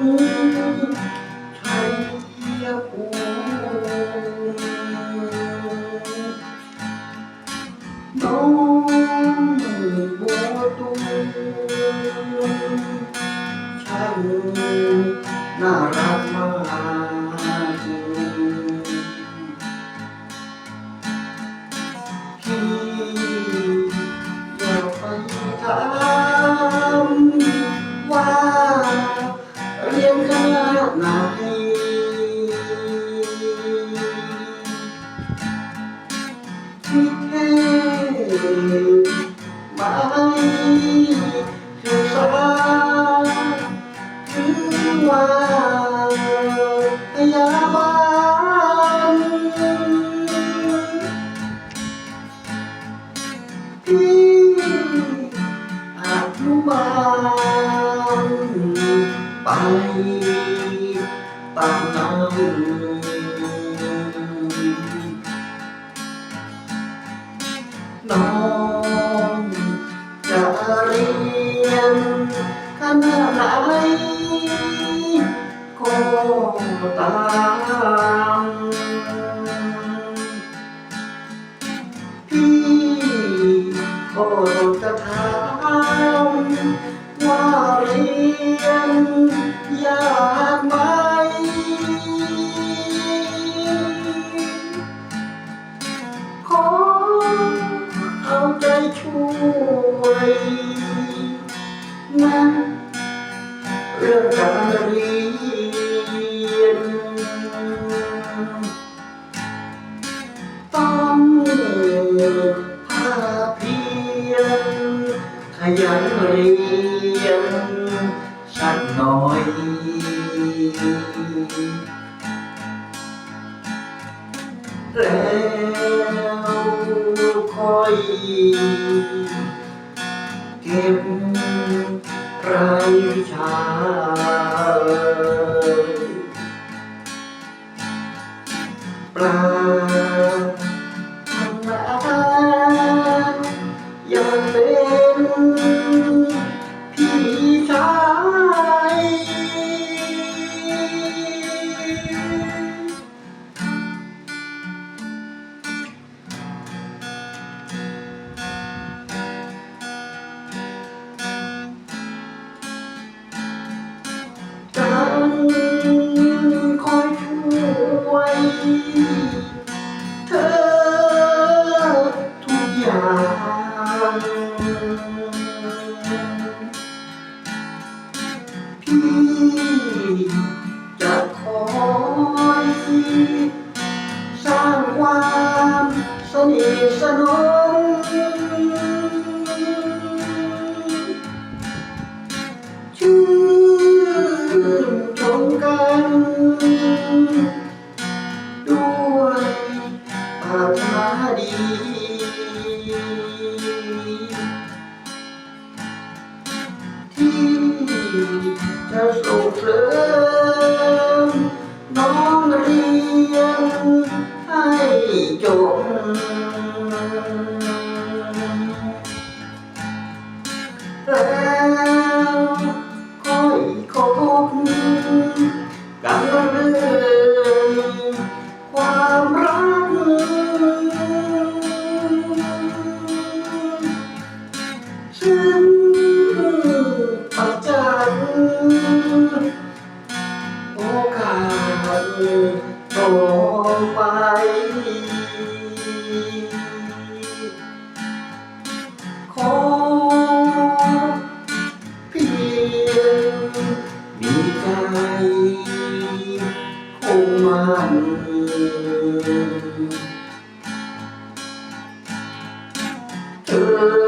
너무모도 잘 나라 ไม่คือสาถึงว่าพยาบาลพี่อานุบาลไปตาม น้องจะเรียนคณะไหนก็ตามพี่ก็ ช่วยนะเรื่องการเรียนต้องภาคเพียรขยันเรียนสักหน่อยแล้ว ค่อย เก็บรายวิชาปลาทำนาอยากเป็น พี่จะคอยสร้างความสนิทสนม จะส่งเสริมน้องเรียนให้จบแล้วค่อยคบกันเรื่อยความรักซึ่ง ต่อไป ขอเพียงมีใจคงมันเธอ